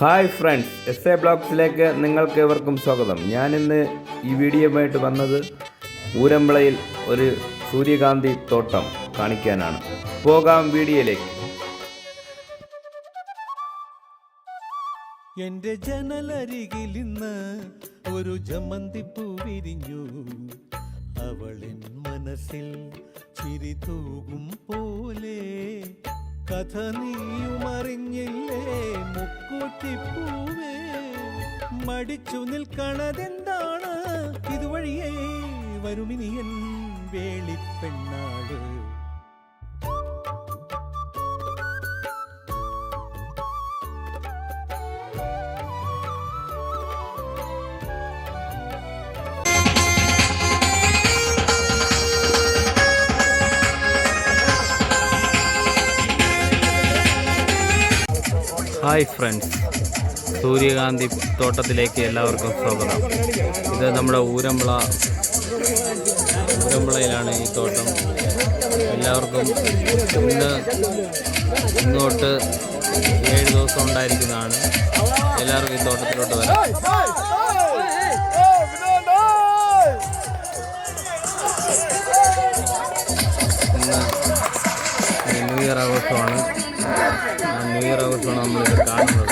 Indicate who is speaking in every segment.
Speaker 1: Hi friends S A ബ്ലോഗ്സിലേക്ക് നിങ്ങൾക്ക് ഏവർക്കും സ്വാഗതം. ഞാനിന്ന് ഈ വീഡിയോയുമായിട്ട് വന്നത് ഊരമ്പളയിൽ ഒരു സൂര്യകാന്തി തോട്ടം കാണിക്കാനാണ്. പോകാം വീഡിയോയിലേക്ക്.
Speaker 2: എന്റെ ജനലരികിൽ ഇന്ന് ഒരു പൂ വിരിഞ്ഞു. അവളിൻ മനസ്സിൽ ചിരി തൂകും പോലെ കഥ നീയുമറിഞ്ഞില്ലേ? മുക്കൂറ്റിപ്പൂവേ മടിച്ചു നിൽക്കണതെന്താണ് ഇതുവഴിയേ? വരുമിനിയൻ വേളിപ്പെണ്ണാട്.
Speaker 3: Hi friends. സൂര്യകാന്തി തോട്ടത്തിലേക്ക് എല്ലാവർക്കും സ്വാഗതം. ഇത് നമ്മുടെ ഊരമ്പള ഊരമ്പളയിലാണ് ഈ തോട്ടം. എല്ലാവർക്കും ഇന്ന് ഇങ്ങോട്ട് ഏഴ് ദിവസം ഉണ്ടായിരിക്കുന്നതാണ്. എല്ലാവർക്കും ഈ തോട്ടത്തിലോട്ട് വരാം. ഇയർ ആഘോഷമാണ് നമ്മളിത് കാണുന്നത്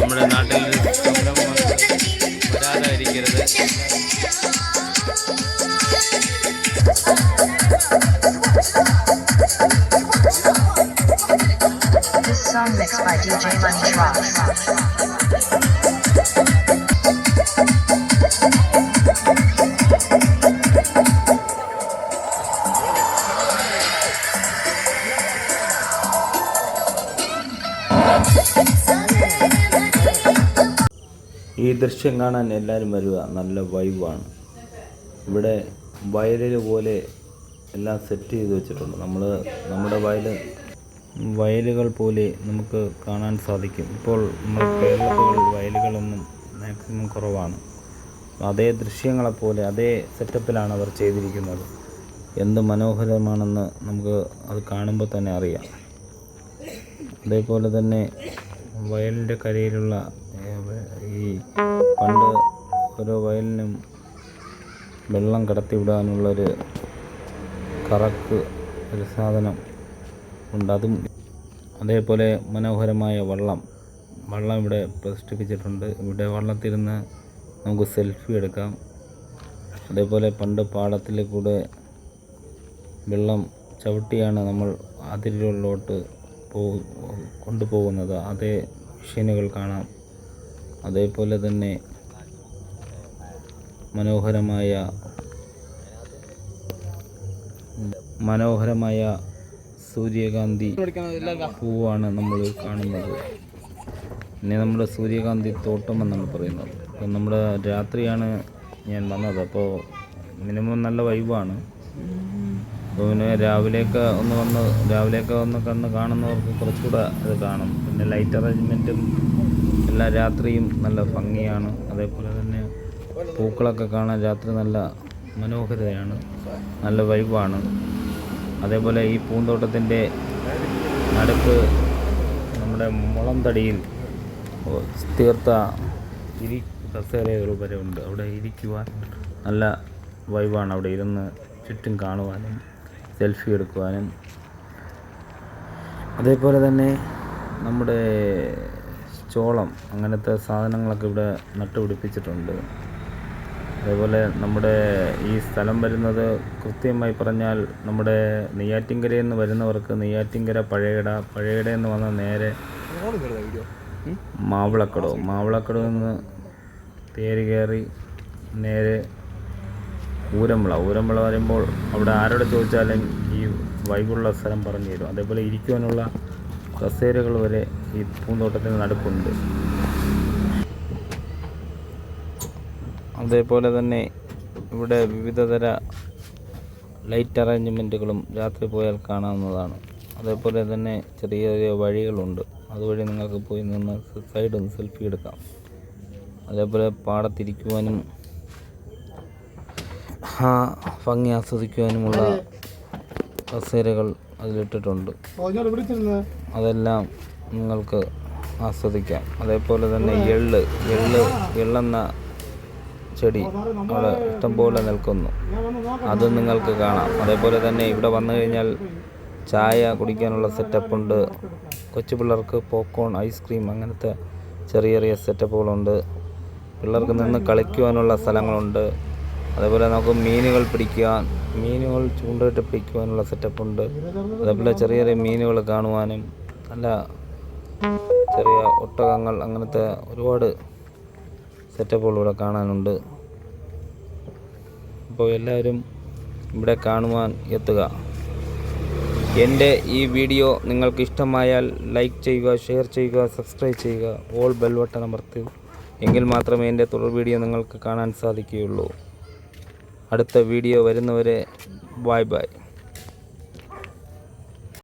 Speaker 3: നമ്മുടെ നാട്ടിൽ ഒരു സംരംഭം വരാതായിരിക്കരുത്
Speaker 4: This song mixed by DJ Money Drops.
Speaker 1: ഈ ദൃശ്യം കാണാൻ എല്ലാവരും വരിക നല്ല വൈവാണ് ഇവിടെ വയലിൽ പോലെ എല്ലാം സെറ്റ് ചെയ്ത് വെച്ചിട്ടുണ്ട്. നമ്മൾ നമ്മുടെ വയൽ വയലുകൾ പോലെ നമുക്ക് കാണാൻ സാധിക്കും. ഇപ്പോൾ നമ്മൾ കേരളത്തിൽ വയലുകളൊന്നും മാക്സിമം കുറവാണ്. അതേ ദൃശ്യങ്ങളെപ്പോലെ അതേ സെറ്റപ്പിലാണ് അവർ ചെയ്തിരിക്കുന്നത്. എന്ത് മനോഹരമാണെന്ന് നമുക്ക് അത് കാണുമ്പോൾ തന്നെ അറിയാം. അതേപോലെ തന്നെ വയലിന്റെ കരയിലുള്ള ഈ പണ്ട് ഓരോ വയലിനും വെള്ളം കടത്തിവിടാനുള്ളൊരു കറക്ക് ഒരു സാധനം ഉണ്ട്. അതും അതേപോലെ മനോഹരമായ വള്ളം. വള്ളം ഇവിടെ പ്രദർശിപ്പിച്ചിട്ടുണ്ട്. ഇവിടെ വള്ളത്തിരുന്ന് നമുക്ക് സെൽഫി എടുക്കാം. അതേപോലെ പണ്ട് പാടത്തിൽ കൂടെ വെള്ളം ചവിട്ടിയാണ് നമ്മൾ അതിരിലോട്ട് പോ കൊണ്ടുപോകുന്നത്. അതേ മെഷീനുകൾ കാണാം. അതേപോലെ തന്നെ മനോഹരമായ മനോഹരമായ സൂര്യകാന്തി പൂവാണ് നമ്മൾ കാണുന്നത്. പിന്നെ നമ്മുടെ സൂര്യകാന്തി തോട്ടം എന്നാണ് പറയുന്നത്. അപ്പം നമ്മുടെ രാത്രിയാണ് ഞാൻ വന്നത്. അപ്പോൾ മിനിമം നല്ല വൈബാണ്. അപ്പോൾ പിന്നെ രാവിലെയൊക്കെ ഒന്ന് വന്ന് രാവിലെയൊക്കെ ഒന്ന് കണ്ണ് കാണുന്നവർക്ക് കുറച്ചുകൂടെ ഇത് കാണും. പിന്നെ ലൈറ്റ് അറേഞ്ച്മെന്റും എല്ലാ രാത്രിയും നല്ല ഭംഗിയാണ്. അതേപോലെ തന്നെ പൂക്കളൊക്കെ കാണാൻ രാത്രി നല്ല മനോഹരതയാണ്. നല്ല വൈബാണ്. അതേപോലെ ഈ പൂന്തോട്ടത്തിന്റെ നടുക്ക് നമ്മുടെ മുളം തടിയിൽ തീർത്ത ഇരി കസേരകൾ വരെ ഉണ്ട്. അവിടെ ഇരിക്കുവാൻ നല്ല വൈബാണ്. അവിടെ ഇരുന്ന് ചുറ്റും കാണുവാനും സെൽഫി എടുക്കുവാനും. അതേപോലെ തന്നെ നമ്മുടെ ചോളം അങ്ങനത്തെ സാധനങ്ങളൊക്കെ ഇവിടെ നട്ടുപിടിപ്പിച്ചിട്ടുണ്ട്. അതേപോലെ നമ്മുടെ ഈ സ്ഥലം വരുന്നത് കൃത്യമായി പറഞ്ഞാൽ നമ്മുടെ നെയ്യാറ്റിൻകരയിൽ നിന്ന് വരുന്നവർക്ക് നെയ്യാറ്റിൻകര പഴയട പഴയട എന്ന് വന്ന നേരെ മാവിളക്കടവ് മാവിളക്കടവ് നിന്ന് തേര് കയറി നേരെ ഊരമ്പിള ഊരമ്പിള വരുമ്പോൾ അവിടെ ആരോട് ചോദിച്ചാലും ഈ വൈകുള്ള സ്ഥലം പറഞ്ഞു തരും. അതേപോലെ ഇരിക്കുവാനുള്ള കസേരകൾ വരെ ഈ പൂന്തോട്ടത്തിന് നടുക്കുണ്ട്. അതേപോലെ തന്നെ ഇവിടെ വിവിധതര ലൈറ്റ് അറേഞ്ച്മെന്റുകളും രാത്രി പോയാൽ കാണാവുന്നതാണ്. അതേപോലെ തന്നെ ചെറിയ ചെറിയ വഴികളുണ്ട്. അതുവഴി നിങ്ങൾക്ക് പോയി നിന്ന് സൈഡിൽ ഒന്ന് സെൽഫി എടുക്കാം. അതേപോലെ പാടത്തിരിക്കുവാനും ആ ഭംഗി ആസ്വദിക്കുവാനുമുള്ള കസേരകൾ അതിലിട്ടിട്ടുണ്ട്. അതെല്ലാം നിങ്ങൾക്ക് ആസ്വദിക്കാം. അതേപോലെ തന്നെ എള്ള് എള്ള് എള്ളെന്ന ചെടി അവിടെ ഇഷ്ടംപോലെ നിൽക്കുന്നു. അത് നിങ്ങൾക്ക് കാണാം. അതേപോലെ തന്നെ ഇവിടെ വന്നു കഴിഞ്ഞാൽ ചായ കുടിക്കാനുള്ള സെറ്റപ്പ് ഉണ്ട്. കൊച്ചു പിള്ളേർക്ക് പോപ്കോൺ ഐസ്ക്രീം അങ്ങനത്തെ ചെറിയ ചെറിയ സെറ്റപ്പുകളുണ്ട് പിള്ളേർക്ക് നിന്ന് കളിക്കുവാനുള്ള സ്ഥലങ്ങളുണ്ട്. അതേപോലെ നമുക്ക് മീനുകൾ പിടിക്കാൻ മീനുകൾ ചൂണ്ടയിട്ട് പിടിക്കുവാനുള്ള സെറ്റപ്പുണ്ട് അതേപോലെ ചെറിയ ചെറിയ മീനുകൾ കാണുവാനും നല്ല ചെറിയ ഒട്ടകങ്ങൾ അങ്ങനത്തെ ഒരുപാട് സെറ്റപ്പുകൾ ഇവിടെ കാണാനുണ്ട്. അപ്പോൾ എല്ലാവരും ഇവിടെ കാണുവാൻ എത്തുക. എന്റെ ഈ വീഡിയോ നിങ്ങൾക്ക് ഇഷ്ടമായാൽ ലൈക്ക് ചെയ്യുക ഷെയർ ചെയ്യുക സബ്സ്ക്രൈബ് ചെയ്യുക ഓൾ ബെൽ ബട്ടൺ അമർത്തുക എങ്കിൽ മാത്രമേ എന്റെ തുടർ വീഡിയോ നിങ്ങൾക്ക് കാണാൻ സാധിക്കുകയുള്ളൂ. അടുത്ത വീഡിയോ വരുന്നവരെ ബൈ ബൈ